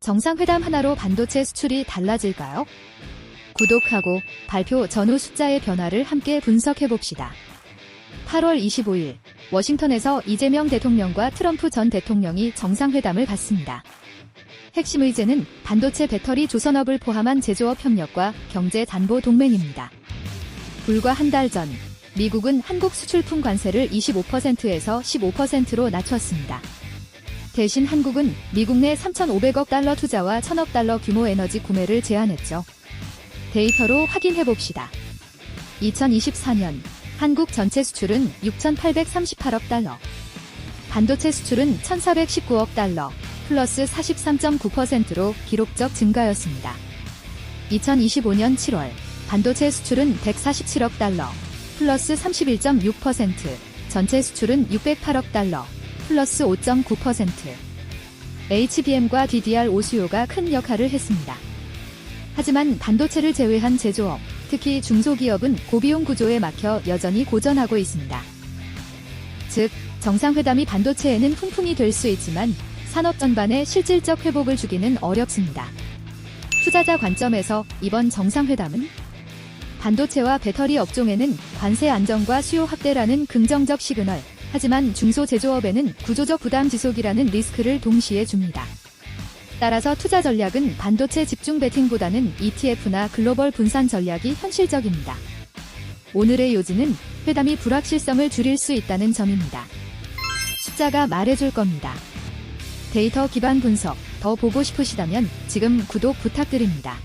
정상회담 하나로 반도체 수출이 달라질까요? 구독하고 발표 전후 숫자의 변화를 함께 분석해봅시다. 8월 25일, 워싱턴에서 이재명 대통령과 트럼프 전 대통령이 정상회담을 갖습니다. 핵심 의제는 반도체 배터리 조선업을 포함한 제조업 협력과 경제 담보 동맹입니다. 불과 한 달 전, 미국은 한국 수출품 관세를 25%에서 15%로 낮췄습니다. 대신 한국은 미국 내 3,500억 달러 투자와 1,000억 달러 규모 에너지 구매를 제한했죠. 데이터로 확인해 봅시다. 2024년 한국 전체 수출은 6,838억 달러. 반도체 수출은 1,419억 달러, 플러스 43.9%로 기록적 증가였습니다. 2025년 7월 반도체 수출은 147억 달러, 플러스 31.6%, 전체 수출은 608억 달러, 플러스 5.9%. HBM과 DDR5 수요가 큰 역할을 했습니다. 하지만 반도체를 제외한 제조업, 특히 중소기업은 고비용 구조에 막혀 여전히 고전하고 있습니다. 즉, 정상회담이 반도체에는 풍풍이 될 수 있지만 산업 전반에 실질적 회복을 주기는 어렵습니다. 투자자 관점에서 이번 정상회담은 반도체와 배터리 업종에는 관세 안정과 수요 확대라는 긍정적 시그널, 하지만 중소제조업에는 구조적 부담 지속이라는 리스크를 동시에 줍니다. 따라서 투자 전략은 반도체 집중 베팅보다는 ETF나 글로벌 분산 전략이 현실적입니다. 오늘의 요지는 회담이 불확실성을 줄일 수 있다는 점입니다. 숫자가 말해줄 겁니다. 데이터 기반 분석 더 보고 싶으시다면 지금 구독 부탁드립니다.